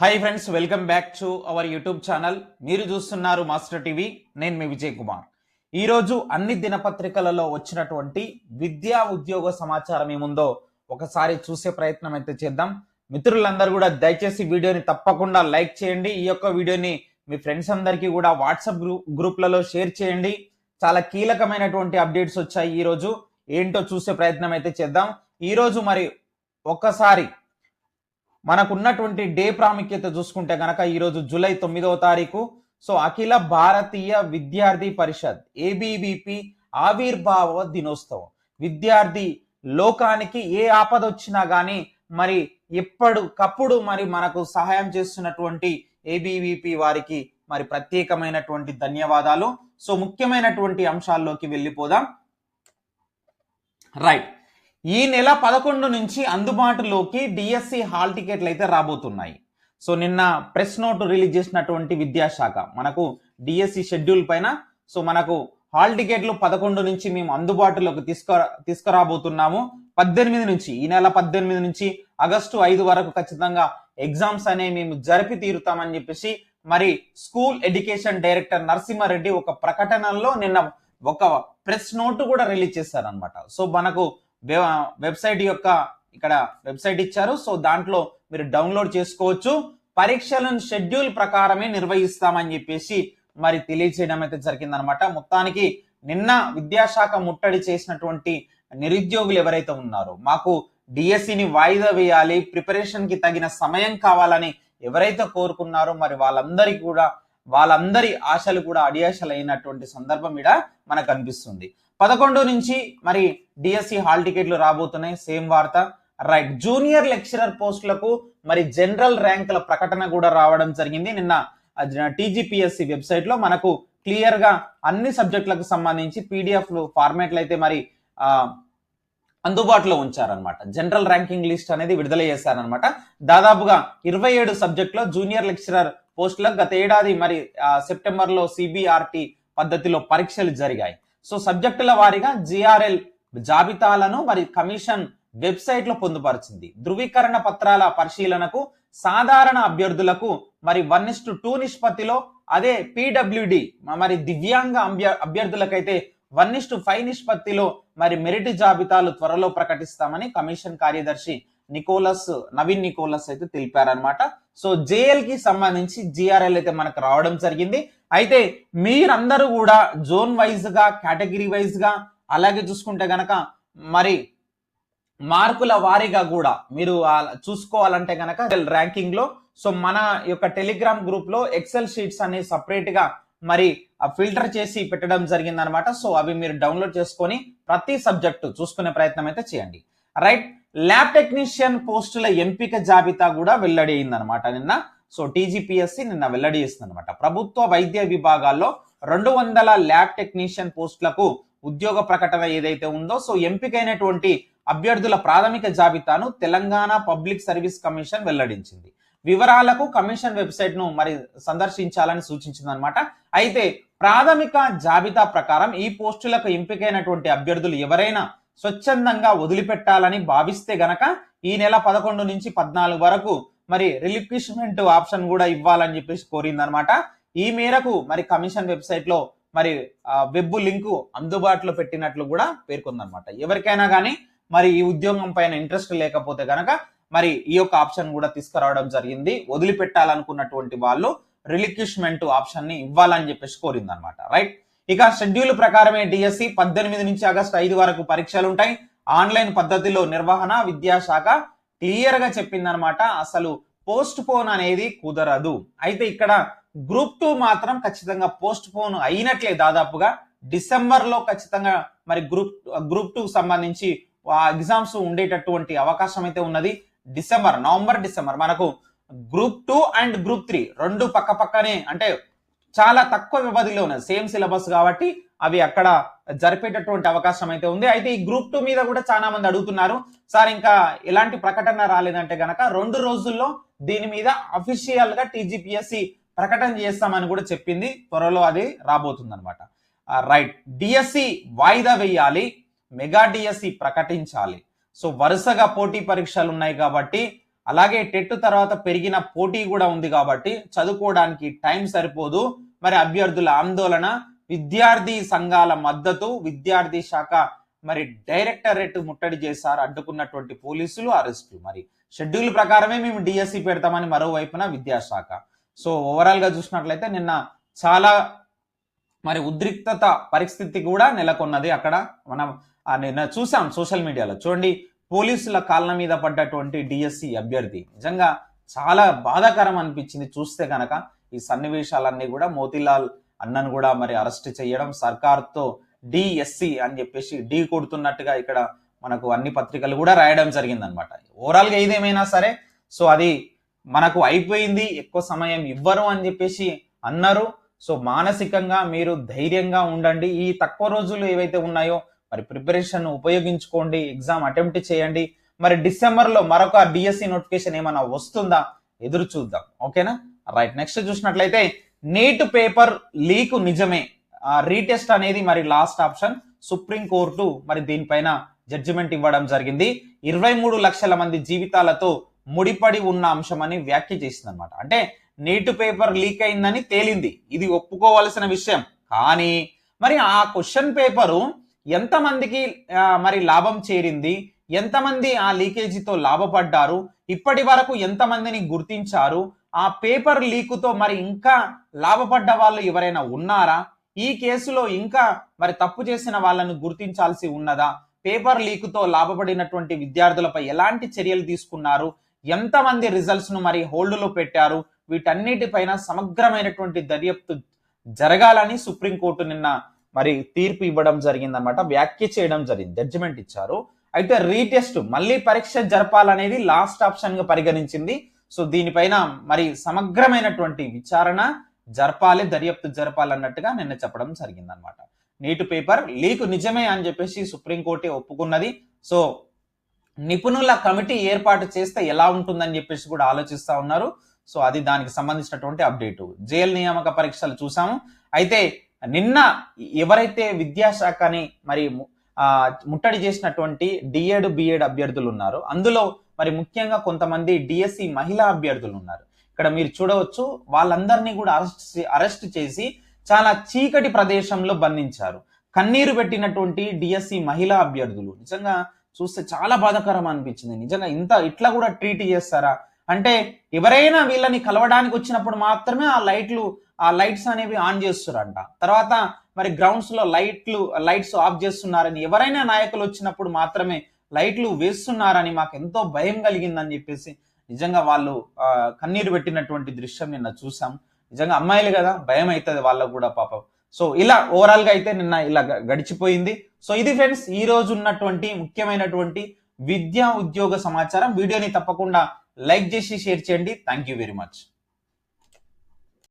Hi friends welcome back to our YouTube channel మీరు చూస్తున్నారు master TV నేను మీ విజయ్ కుమార్. ఈరోజు అన్ని దినపత్రికలలో వచ్చినటువంటి విద్యా ఉద్యోగ సమాచారం ఏముందో ఒకసారి చూసే ప్రయత్నం అయితే చేద్దాం. మిత్రులందరూ కూడా దయచేసి వీడియోని తప్పకుండా లైక్ చేయండి. ఈ యొక్క వీడియోని మీ ఫ్రెండ్స్ అందరికీ కూడా వాట్సాప్ గ్రూప్ గ్రూప్లలో షేర్ చేయండి. చాలా కీలకమైనటువంటి అప్డేట్స్ వచ్చాయి ఈ రోజు. ఏంటో చూసే ప్రయత్నం అయితే చేద్దాం. ఈరోజు మరి ఒక్కసారి మనకున్నటువంటి డే ప్రాముఖ్యత చూసుకుంటే కనుక ఈరోజు జూలై తొమ్మిదవ తారీఖు. సో అఖిల భారతీయ విద్యార్థి పరిషత్ ఏబీవీపీ ఆవిర్భావ దినోత్సవం. విద్యార్థి లోకానికి ఏ ఆపద వచ్చినా కానీ మరి ఎప్పటికప్పుడు మరి మనకు సహాయం చేస్తున్నటువంటి ఏబీవీపీ వారికి మరి ప్రత్యేకమైనటువంటి ధన్యవాదాలు. సో ముఖ్యమైనటువంటి అంశాల్లోకి వెళ్ళిపోదాం. రైట్. ఈ నెల పదకొండు నుంచి అందుబాటులోకి డిఎస్సి హాల్ టికెట్లు అయితే రాబోతున్నాయి. సో నిన్న ప్రెస్ నోట్ రిలీజ్ చేసినటువంటి విద్యాశాఖ మనకు డిఎస్సి షెడ్యూల్ పైన సో మనకు హాల్ టికెట్లు పదకొండు నుంచి మేము అందుబాటులోకి తీసుకు తీసుకురాబోతున్నాము. పద్దెనిమిది నుంచి ఈ నెల పద్దెనిమిది నుంచి ఆగస్టు ఐదు వరకు ఖచ్చితంగా ఎగ్జామ్స్ అనేవి మేము జరిపి తీరుతామని చెప్పేసి మరి స్కూల్ ఎడ్యుకేషన్ డైరెక్టర్ నరసింహారెడ్డి ఒక ప్రకటనలో నిన్న ఒక ప్రెస్ నోట్ కూడా రిలీజ్ చేశారనమాట సో మనకు వెబ్సైట్ యొక్క ఇక్కడ వెబ్సైట్ ఇచ్చారు. సో దాంట్లో మీరు డౌన్లోడ్ చేసుకోవచ్చు. పరీక్షలను షెడ్యూల్ ప్రకారమే నిర్వహిస్తామని చెప్పేసి మరి తెలియజేయడం అయితే జరిగిందనమాట. మొత్తానికి నిన్న విద్యాశాఖ ముట్టడి చేసినటువంటి నిరుద్యోగులు ఎవరైతే ఉన్నారో మాకు డిఎస్సిని వాయిదా వేయాలి ప్రిపరేషన్కి తగిన సమయం కావాలని ఎవరైతే కోరుకున్నారో మరి వాళ్ళందరికీ కూడా వాళ్ళందరి ఆశలు కూడా అడియాశలు అయినటువంటి సందర్భం ఇక్కడ మనకు అనిపిస్తుంది. పదకొండు నుంచి మరి డిఎస్సి హాల్ టికెట్లు రాబోతున్నాయి. సేమ్ వార్త. రైట్. జూనియర్ లెక్చరర్ పోస్టులకు మరి జనరల్ ర్యాంకుల ప్రకటన కూడా రావడం జరిగింది. నిన్న టీజీపీఎస్సి వెబ్సైట్లో మనకు క్లియర్గా అన్ని సబ్జెక్టులకు సంబంధించి పీడిఎఫ్ ఫార్మేట్లు అయితే మరి అందుబాటులో ఉంచారనమాట జనరల్ ర్యాంకింగ్ లిస్ట్ అనేది విడుదల చేశారనమాట దాదాపుగా ఇరవై ఏడు సబ్జెక్టులో జూనియర్ లెక్చరర్ పోస్టులకు గత ఏడాది మరి సెప్టెంబర్లో సిబిఆర్టి పద్ధతిలో పరీక్షలు జరిగాయి. సో సబ్జెక్టుల వారీగా జిఆర్ఎల్ జాబితాలను మరి కమిషన్ వెబ్సైట్లో పొందుపరిచింది. ధృవీకరణ పత్రాల పరిశీలనకు సాధారణ అభ్యర్థులకు మరి వన్ ఇస్ టూ నిష్పత్తిలో అదే పీడబ్ల్యూడి మరి దివ్యాంగ అభ్యర్థులకైతే వన్ ఇస్ ఫైవ్ నిష్పత్తిలో మరి మెరిట్ జాబితాలు త్వరలో ప్రకటిస్తామని కమిషన్ కార్యదర్శి నికోలస్ నవీన్ నికోలస్ అయితే తెలిపారనమాట సో జేఎల్కి సంబంధించి జిఆర్ఎల్ అయితే మనకు రావడం జరిగింది. అయితే మీరందరూ కూడా జోన్ వైజ్గా కేటగిరీ వైజ్గా అలాగే చూసుకుంటే గనక మరి మార్కుల వారీగా కూడా మీరు చూసుకోవాలంటే గనక ర్యాంకింగ్లో సో మన యొక్క టెలిగ్రామ్ గ్రూప్లో ఎక్సెల్ షీట్స్ అనేవి సపరేట్గా మరి ఫిల్టర్ చేసి పెట్టడం జరిగింది అనమాట సో అవి మీరు డౌన్లోడ్ చేసుకొని ప్రతి సబ్జెక్టు చూసుకునే ప్రయత్నం అయితే చేయండి. రైట్ ల్యాబ్ టెక్నీషియన్ పోస్టుల ఎంపిక జాబితా కూడా వెల్లడి అయిందనమాట నిన్న. సో టీజీపీఎస్సి నిన్న వెల్లడి అనమాట ప్రభుత్వ వైద్య విభాగాల్లో రెండు వందల ల్యాబ్ టెక్నీషియన్ పోస్టులకు ఉద్యోగ ప్రకటన ఏదైతే ఉందో సో ఎంపికైనటువంటి అభ్యర్థుల ప్రాథమిక జాబితాను తెలంగాణ పబ్లిక్ సర్వీస్ కమిషన్ వెల్లడించింది. వివరాలకు కమిషన్ వెబ్సైట్ను మరి సందర్శించాలని సూచించిందనమాట అయితే ప్రాథమిక జాబితా ప్రకారం ఈ పోస్టులకు ఎంపికైనటువంటి అభ్యర్థులు ఎవరైనా స్వచ్ఛందంగా వదిలిపెట్టాలని భావిస్తే గనక ఈ నెల పదకొండు నుంచి పద్నాలుగు వరకు మరి రిలిక్విష్మెంట్ ఆప్షన్ కూడా ఇవ్వాలని చెప్పేసి కోరిందనమాట. ఈ మేరకు మరి కమిషన్ వెబ్సైట్లో మరి వెబ్ లింకు అందుబాటులో పెట్టినట్లు కూడా పేర్కొందనమాట. ఎవరికైనా కానీ మరి ఈ ఉద్యోగం పైన ఇంట్రెస్ట్ లేకపోతే గనక మరి ఈ యొక్క ఆప్షన్ కూడా తీసుకురావడం జరిగింది. వదిలిపెట్టాలనుకున్నటువంటి వాళ్ళు రిలిక్విష్మెంట్ ఆప్షన్ని ఇవ్వాలని చెప్పేసి కోరిందనమాట. రైట్? ఇక షెడ్యూల్ ప్రకారమే డిఎస్సి పద్దెనిమిది నుంచి ఆగస్టు ఐదు వరకు పరీక్షలు ఉంటాయి ఆన్లైన్ పద్ధతిలో నిర్వహణ విద్యాశాఖ క్లియర్గా చెప్పిందనమాట అసలు పోస్ట్ పోన్ అనేది కుదరదు. అయితే ఇక్కడ గ్రూప్ టూ మాత్రం ఖచ్చితంగా పోస్ట్ పోన్ అయినట్లే దాదాపుగా. డిసెంబర్లో ఖచ్చితంగా మరి గ్రూప్ గ్రూప్ టూ సంబంధించి ఎగ్జామ్స్ ఉండేటటువంటి అవకాశం అయితే ఉన్నది. డిసెంబర్ నవంబర్ డిసెంబర్ మనకు group two and group three రెండు పక్క పక్కనే అంటే చాలా తక్కువ వ్యవధిలో ఉన్నది. సేమ్ సిలబస్ కాబట్టి అవి అక్కడ జరిపేటటువంటి అవకాశం అయితే ఉంది. అయితే ఈ గ్రూప్ టూ మీద కూడా చాలా మంది అడుగుతున్నారు. సార్ ఇంకా ఎలాంటి ప్రకటన రాలేదంటే గనక రెండు రోజుల్లో దీని మీద అఫీషియల్గా టీజీపీఎస్సి ప్రకటన చేస్తామని కూడా చెప్పింది. త్వరలో అది రాబోతుంది అనమాట రైట్ డిఎస్సి వాయిదా వేయాలి. మెగా డిఎస్సి ప్రకటించాలి. సో వరుసగా పోటీ పరీక్షలు ఉన్నాయి కాబట్టి అలాగే టెట్ తర్వాత పెరిగిన పోటీ కూడా ఉంది కాబట్టి చదువుకోవడానికి టైం సరిపోదు. మరి అభ్యర్థుల ఆందోళన విద్యార్థి సంఘాల మద్దతు విద్యార్థి శాఖ మరి డైరెక్టరేట్ ముట్టడి చేశారు అడ్డుకున్నటువంటి పోలీసులు అరెస్టులు. మరి షెడ్యూల్ ప్రకారమే మేము డిఎస్సి పెడతామని మరోవైపున విద్యాశాఖ. సో ఓవరాల్గా చూసినట్లయితే నిన్న చాలా మరి ఉద్రిక్తత పరిస్థితి కూడా నెలకొన్నది అక్కడ. మనం నిన్న చూసాం సోషల్ మీడియాలో. చూడండి పోలీసుల కాళ్ళ మీద పడ్డటువంటి డిఎస్సి అభ్యర్థి. నిజంగా చాలా బాధాకరం అనిపించింది చూస్తే కనుక ఈ సన్నివేశాలన్నీ కూడా మోతీలాల్ అన్నను కూడా మరి అరెస్ట్ చేయడం సర్కార్తో డిఎస్సి అని చెప్పేసి డి కొడుతున్నట్టుగా ఇక్కడ మనకు అన్ని పత్రికలు కూడా రాయడం జరిగిందనమాట. ఓవరాల్గా ఏదేమైనా సరే సో అది మనకు అయిపోయింది ఎక్కువ సమయం ఇవ్వరు అని చెప్పేసి అన్నారు. సో మానసికంగా మీరు ధైర్యంగా ఉండండి. ఈ తక్కువ రోజులు ఏవైతే ఉన్నాయో మరి ప్రిపరేషన్ ఉపయోగించుకోండి ఎగ్జామ్ అటెంప్ట్ చేయండి. మరి డిసెంబర్లో మరొక డిఎస్సి నోటిఫికేషన్ ఏమైనా వస్తుందా? ఎదురు చూద్దాం. ఓకేనా? రైట్ నెక్స్ట్ చూసినట్లయితే నీట్ పేపర్ లీక్ నిజమే. రీటెస్ట్ అనేది మరి లాస్ట్ ఆప్షన్ సుప్రీం కోర్టు మరి దీనిపైన జడ్జిమెంట్ ఇవ్వడం జరిగింది. ఇరవై మూడు లక్షల మంది జీవితాలతో ముడిపడి ఉన్న అంశం అని వ్యాఖ్య చేసింది అనమాట అంటే నీటు పేపర్ లీక్ అయిందని తేలింది. ఇది ఒప్పుకోవలసిన విషయం. కానీ మరి ఆ క్వశ్చన్ పేపరు ఎంతమందికి మరి లాభం చేరింది? ఎంతమంది ఆ లీకేజీతో లాభపడ్డారు? ఇప్పటి వరకు ఎంతమందిని గుర్తించారు? ఆ పేపర్ లీకుతో మరి ఇంకా లాభపడ్డ వాళ్ళు ఎవరైనా ఉన్నారా? ఈ కేసులో ఇంకా మరి తప్పు చేసిన వాళ్ళను గుర్తించాల్సి ఉన్నదా? పేపర్ లీకుతో లాభపడినటువంటి విద్యార్థులపై ఎలాంటి చర్యలు తీసుకున్నారు? ఎంతమంది రిజల్ట్స్ను మరి హోల్డ్లో పెట్టారు? వీటన్నిటిపైన సమగ్రమైనటువంటి దర్యాప్తు జరగాలని సుప్రీంకోర్టు నిన్న మరి తీర్పు ఇవ్వడం జరిగిందన్నమాట. వ్యాఖ్య చేయడం జరిగింది. జడ్జిమెంట్ ఇచ్చారు. అయితే రీటెస్ట్ మళ్ళీ పరీక్ష జరపాలనేది లాస్ట్ ఆప్షన్గా పరిగణించింది. సో దీనిపైన మరి సమగ్రమైనటువంటి విచారణ జరపాలి దర్యాప్తు జరపాలన్నట్టుగా నిన్న చెప్పడం జరిగింది అనమాట నీట్ పేపర్ లీక్ నిజమే అని చెప్పేసి సుప్రీంకోర్టే ఒప్పుకున్నది. సో నిపుణుల కమిటీ ఏర్పాటు చేస్తే ఎలా ఉంటుందని చెప్పేసి కూడా ఆలోచిస్తా ఉన్నారు. సో అది దానికి సంబంధించినటువంటి అప్డేట్. జైలు నియామక పరీక్షలు చూసాము. అయితే నిన్న ఎవరైతే విద్యాశాఖని మరి ముట్టడి చేసినటువంటి డిఎడ్ బిఎడ్ అభ్యర్థులు ఉన్నారు. అందులో మరి ముఖ్యంగా కొంతమంది డిఎస్సి మహిళా అభ్యర్థులు ఉన్నారు. ఇక్కడ మీరు చూడవచ్చు వాళ్ళందరినీ కూడా అరెస్ట్ అరెస్ట్ చేసి చాలా చీకటి ప్రదేశంలో బంధించారు. కన్నీరు పెట్టినటువంటి డిఎస్సి మహిళా అభ్యర్థులు. నిజంగా చూస్తే చాలా బాధకరం అనిపించింది. నిజంగా ఇంత ఇట్లా కూడా ట్రీట్ చేస్తారా? అంటే ఎవరైనా వీళ్ళని కలవడానికి వచ్చినప్పుడు మాత్రమే ఆ లైట్లు ఆ లైట్స్ అనేవి ఆన్ చేస్తారంట. తర్వాత మరి గ్రౌండ్స్లో లైట్లు లైట్స్ ఆఫ్ చేస్తున్నారని ఎవరైనా నాయకులు వచ్చినప్పుడు మాత్రమే లైట్లు వేస్తున్నారని మాకు ఎంతో భయం కలిగిందని చెప్పేసి నిజంగా వాళ్ళు కన్నీరు పెట్టినటువంటి దృశ్యం నిన్న చూసాం. నిజంగా అమ్మాయిలు కదా భయం అవుతుంది వాళ్ళకు కూడా పాపం. సో ఇలా ఓవరాల్గా అయితే నిన్న ఇలా గడిచిపోయింది. సో ఇది ఫ్రెండ్స్ ఈ రోజు ఉన్నటువంటి ముఖ్యమైనటువంటి విద్యా ఉద్యోగ సమాచారం. వీడియోని తప్పకుండా లైక్ చేసి షేర్ చేయండి. Thank you very much